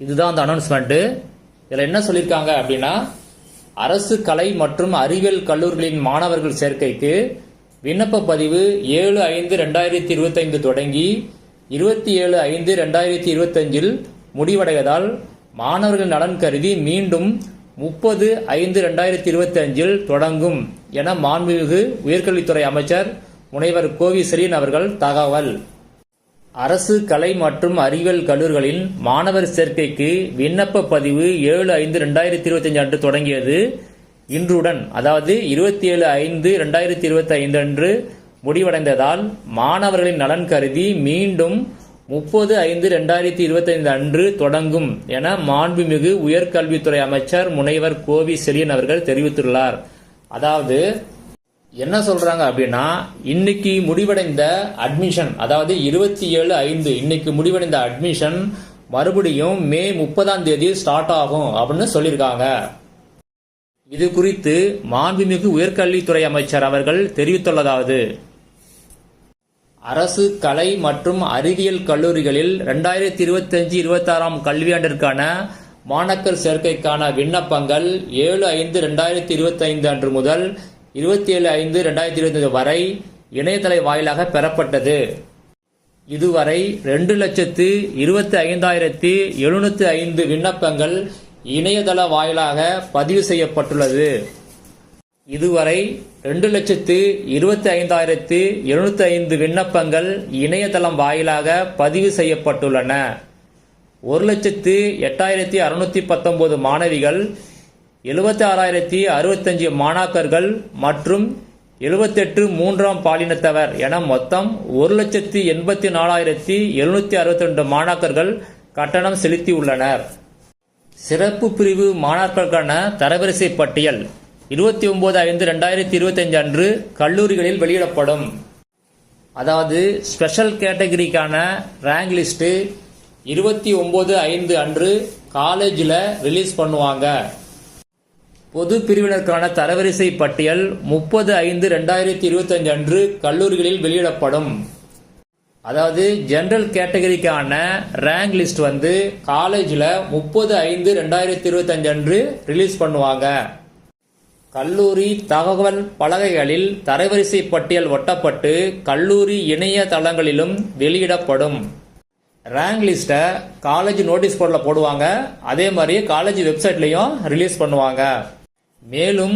இதுதான் அந்த அனௌன்ஸ்மெண்ட்டு இதில் என்ன சொல்லியிருக்காங்க அப்படின்னா அரசு கலை மற்றும் அறிவியல் கல்லூரிகளின் மாணவர்கள் சேர்க்கைக்கு விண்ணப்ப பதிவு ஏழு ஐந்து ரெண்டாயிரத்தி இருபத்தைந்து தொடங்கி இருபத்தி ஏழு ஐந்து ரெண்டாயிரத்தி இருபத்தஞ்சில் முடிவடைவதால் மாணவர்கள் நலன் கருதி மீண்டும் முப்பது ஐந்து ரெண்டாயிரத்தி இருபத்தி அஞ்சில் தொடங்கும் என மாண்புமிகு உயர்கல்வித்துறை அமைச்சர் முனைவர் கோவி செரியன் அவர்கள் தகவல். அரசு கலை மற்றும் அறிவியல் கல்லூரிகளின் மாணவர் சேர்க்கைக்கு விண்ணப்ப பதிவு ஏழு ஐந்து ரெண்டாயிரத்தி இருபத்தஞ்சு அன்று தொடங்கியது. இன்றுடன் அதாவது இருபத்தி ஏழு ஐந்து ரெண்டாயிரத்தி இருபத்தி ஐந்து அன்று முடிவடைந்ததால் மாணவர்களின் நலன் கருதி மீண்டும் முப்பது ஐந்து ரெண்டாயிரத்தி இருபத்தைந்து அன்று தொடங்கும் என மாண்புமிகு உயர்கல்வித்துறை அமைச்சர் முனைவர் கோவி செலியன் அவர்கள் தெரிவித்துள்ளார். அதாவது என்ன சொல்றாங்க அப்படின்னா இன்னைக்கு முடிவடைந்த அட்மிஷன் அதாவது இருபத்தி ஏழு ஐந்து இன்னைக்கு முடிவடைந்த அட்மிஷன் மறுபடியும் மே முப்பதாம் தேதி ஸ்டார்ட் ஆகும் அப்படின்னு சொல்லியிருக்காங்க. இது குறித்து மாண்புமிகு உயர்கல்வித்துறை அமைச்சர் அவர்கள் தெரிவித்துள்ளதாவது. அரசு கலை மற்றும் அறிவியல் கல்லூரிகளில் ரெண்டாயிரத்தி இருபத்தஞ்சு இருபத்தாறாம் கல்வியாண்டிற்கான மாணக்கர் சேர்க்கைக்கான விண்ணப்பங்கள் ஏழு ஐந்து ரெண்டாயிரத்தி இருபத்தைந்து அன்று முதல் இருபத்தி ஏழு ஐந்து ரெண்டாயிரத்தி இருபத்தஞ்சு வரை இணையதள வாயிலாக பெறப்பட்டது. இதுவரை ரெண்டு லட்சத்து இருபத்தி ஐந்தாயிரத்தி எழுநூத்தி ஐந்து விண்ணப்பங்கள் இணையதள வாயிலாக பதிவு செய்யப்பட்டுள்ளது. இதுவரை ரெண்டு லட்சத்து இருபத்தி ஐந்தாயிரத்து எழுநூத்தி ஐந்து விண்ணப்பங்கள் இணையதளம் வாயிலாக பதிவு செய்யப்பட்டுள்ளன. ஒரு லட்சத்து எட்டாயிரத்தி அறுநூத்தி பத்தொன்பது மாணவிகள் எழுபத்தி ஆறாயிரத்தி அறுபத்தஞ்சு மாணாக்கர்கள் மற்றும் எழுபத்தெட்டு மூன்றாம் பாலினத்தவர் என மொத்தம் ஒரு லட்சத்து எண்பத்தி நாலாயிரத்தி எழுநூத்தி அறுபத்தி ரெண்டு மாணாக்கர்கள் கட்டணம் செலுத்தியுள்ளனர். சிறப்பு பிரிவு மாணாக்கருக்கான தரவரிசை பட்டியல் இருபத்தி ஒன்பது ஐந்து ரெண்டாயிரத்தி இருபத்தஞ்சு அன்று கல்லூரிகளில் வெளியிடப்படும். அதாவது ஸ்பெஷல் கேட்டகரிக்கான ரேங்க் லிஸ்ட்டு இருபத்தி ஒன்பது ஐந்து அன்று காலேஜில் ரிலீஸ் பண்ணுவாங்க. பொது பிரிவினருக்கான தரவரிசை பட்டியல் முப்பது ஐந்து ரெண்டாயிரத்தி இருபத்தஞ்சு அன்று கல்லூரிகளில் வெளியிடப்படும். அதாவது ஜெனரல் கேட்டகரிக்கான ரேங்க் லிஸ்ட் வந்து காலேஜில் முப்பது ஐந்து ரெண்டாயிரத்தி இருபத்தஞ்சு அன்று ரிலீஸ் பண்ணுவாங்க. கல்லூரி தகவல் பலகைகளில் தரவரிசை பட்டியல் ஒட்டப்பட்டு கல்லூரி இணைய தளங்களிலும் வெளியிடப்படும். ரேங்க் லிஸ்ட்டை காலேஜ் நோட்டீஸ் போர்டில் போடுவாங்க. அதே மாதிரி காலேஜ் வெப்சைட்லையும் ரிலீஸ் பண்ணுவாங்க. மேலும்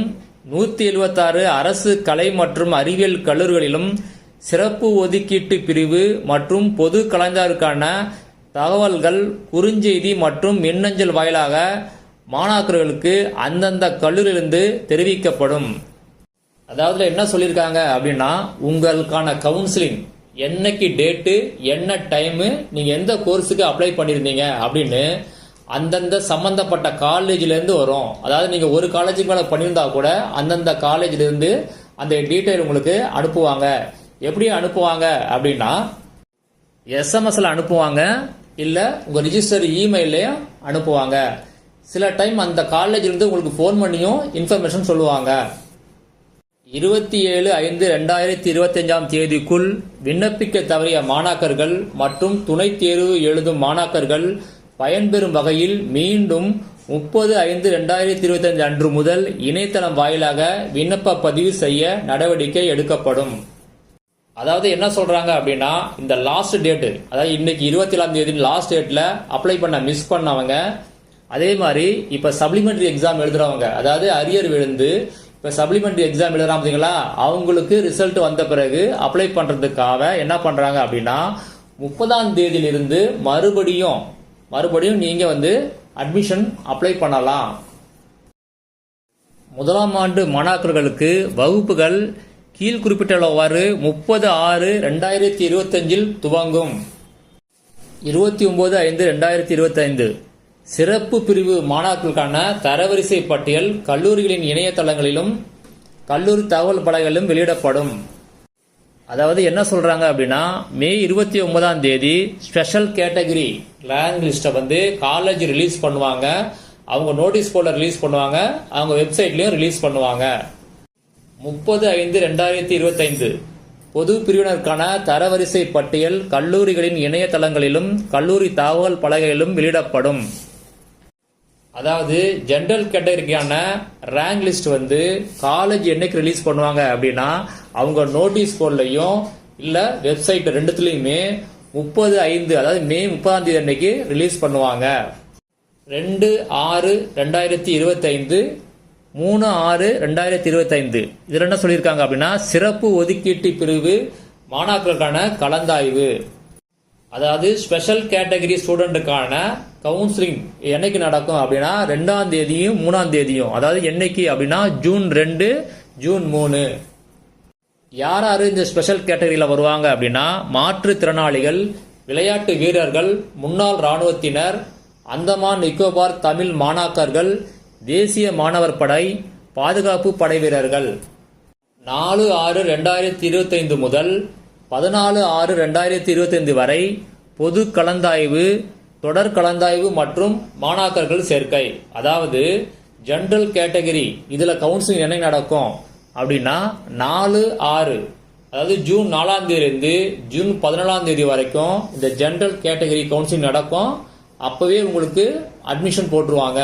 நூற்றி எழுபத்தாறு அரசு கலை மற்றும் அறிவியல் கல்லூரிகளிலும் சிறப்பு ஒதுக்கீட்டு பிரிவு மற்றும் பொது கலைஞருக்கான தகவல்கள் குறுஞ்செய்தி மற்றும் மின்னஞ்சல் வாயிலாக மாணாக்கர்களுக்கு அந்தந்த கல்லூரியிலிருந்து தெரிவிக்கப்படும். அதாவது என்ன சொல்லியிருக்காங்க அப்படின்னா உங்களுக்கான கவுன்சிலிங் என்னைக்கு டேட்டு என்ன டைமு நீங்கள் எந்த கோர்ஸுக்கு அப்ளை பண்ணியிருந்தீங்க அப்படின்னு அந்தந்த சம்பந்தப்பட்ட காலேஜ்லேருந்து வரும். அதாவது நீங்கள் ஒரு காலேஜுக்கு மேலே பண்ணியிருந்தா கூட அந்தந்த காலேஜிலேருந்து அந்த டீட்டெயில் உங்களுக்கு அனுப்புவாங்க. எப்படி அனுப்புவாங்க அப்படின்னா எஸ்எம்எஸ்ல அனுப்புவாங்க இல்லை உங்கள் ரிஜிஸ்டர் இமெயிலையும் அனுப்புவாங்க. சில டைம் அந்த காலேஜ்லேருந்து உங்களுக்கு ஃபோன் பண்ணியும் இன்ஃபர்மேஷன் சொல்லுவாங்க. இருபத்தி ஏழு ஐந்து ரெண்டாயிரத்தி இருபத்தஞ்சாம் தேதிக்குள் விண்ணப்பிக்க தவறிய மாணாக்கர்கள் மற்றும் துணைத் தேர்வு எழுதும் மாணாக்கர்கள் பயன்பெறும் வகையில் மீண்டும் முப்பது ஐந்து ரெண்டாயிரத்தி இருபத்தஞ்சு அன்று முதல் இணையதளம் வாயிலாக விண்ணப்ப பதிவு செய்ய நடவடிக்கை எடுக்கப்படும். அதாவது என்ன சொல்றாங்க அப்படின்னா இந்த லாஸ்ட் டேட்டு அதாவது இன்னைக்கு இருபத்தி ஏழாம் தேதி லாஸ்ட் டேட்ல அப்ளை பண்ண மிஸ் பண்ணவங்க அதே மாதிரி இப்ப சப்ளிமெண்டரி எக்ஸாம் எழுதுறவங்க அதாவது அரியர் விழுந்து இப்ப சப்ளிமெண்டரி எக்ஸாம் எழுதுறாங்க பாத்தீங்களா அவங்களுக்கு ரிசல்ட் வந்த பிறகு அப்ளை பண்றதுக்காக என்ன பண்றாங்க அப்படின்னா முப்பதாம் தேதியிலிருந்து மறுபடியும் மறுபடியும் நீங்கள் வந்து அட்மிஷன் அப்ளை பண்ணலாம். முதலாம் ஆண்டு மாணாக்கர்களுக்கு வகுப்புகள் கீழ் குறிப்பிட்டுள்ளவாறு முப்பது ஆறு ரெண்டாயிரத்தி இருபத்தஞ்சில் துவங்கும். இருபத்தி ஒன்பது ஐந்து ரெண்டாயிரத்தி இருபத்தைந்து. சிறப்பு பிரிவு மாணாக்கருக்கான தரவரிசை பட்டியல் கல்லூரிகளின் இணையதளங்களிலும் கல்லூரி தகவல் பலகைகளிலும் வெளியிடப்படும். அதாவது என்ன சொல்றாங்க அப்படின்னா மே இருபத்தி ஒன்பதாம் தேதி ஸ்பெஷல் கேட்டகரி ரேங்க் லிஸ்ட்டை வந்து காலேஜ் ரிலீஸ் பண்ணுவாங்க. அவங்க நோட்டீஸ் போர்டில் ரிலீஸ் பண்ணுவாங்க. அவங்க வெப்சைட்லயும் ரிலீஸ் பண்ணுவாங்க. முப்பது ஐந்து ரெண்டாயிரத்தி இருபத்தைந்து. பொது பிரிவினருக்கான தரவரிசை பட்டியல் கல்லூரிகளின் இணையதளங்களிலும் கல்லூரி தகவல் பலகையிலும் வெளியிடப்படும். அதாவது ஜென்ரல் கேட்டகரிக்கான ரேங்க் லிஸ்ட் வந்து காலேஜ் என்னைக்கு ரிலீஸ் பண்ணுவாங்க அப்படின்னா அவங்க நோட்டீஸ் போர்ட்லையும் இல்ல வெப்சைட் ரெண்டுத்துலயுமே முப்பது ஐந்து அதாவது மே முப்பதாம் தேதி அன்னைக்கு ரிலீஸ் பண்ணுவாங்க. ரெண்டு ஆறு ரெண்டாயிரத்தி இருபத்தைந்து மூணு ஆறு ரெண்டாயிரத்தி இருபத்தைந்து. இதில் என்ன சொல்லியிருக்காங்க அப்படின்னா சிறப்பு ஒதுக்கீட்டு பிரிவு மாணாக்கருக்கான கலந்தாய்வு. அதாவது ஸ்பெஷல் கேட்டகரி ஸ்டூடெண்ட்டுக்கான கவுன்சிலிங் என்னைக்கு நடக்கும் அப்படின்னா ரெண்டாம் தேதியும் மூணாம் தேதியும். அதாவது என்னைக்கு அப்படின்னா ஜூன் ரெண்டு ஜூன் மூணு. யார் யார் இந்த ஸ்பெஷல் கேட்டகரியில் வருவாங்க அப்படின்னா மாற்றுத்திறனாளிகள் விளையாட்டு வீரர்கள் முன்னாள் இராணுவத்தினர் அந்தமான் நிக்கோபார் தமிழ் மாணாக்கர்கள் தேசிய மாணவர் படை பாதுகாப்பு படை வீரர்கள். நாலு ஆறு ரெண்டாயிரத்தி இருபத்தைந்து முதல் பதினாலு ஆறு ரெண்டாயிரத்தி இருபத்தைந்து வரை பொது கலந்தாய்வு தொடர் கலந்தாய்வு மற்றும் மாணாக்கர்கள் சேர்க்கை. அதாவது ஜென்ரல் கேட்டகரி இதில் கவுன்சிலிங் என்ன நடக்கும். அப்படின்னா நாலு ஆறு. அதாவது ஜூன் நாலாம் தேதியிலிருந்து ஜூன் பதினாலாம் தேதி வரைக்கும் இந்த ஜென்ரல் கேட்டகரி கவுன்சிலிங் நடக்கும். அப்பவே உங்களுக்கு அட்மிஷன் போட்டுருவாங்க.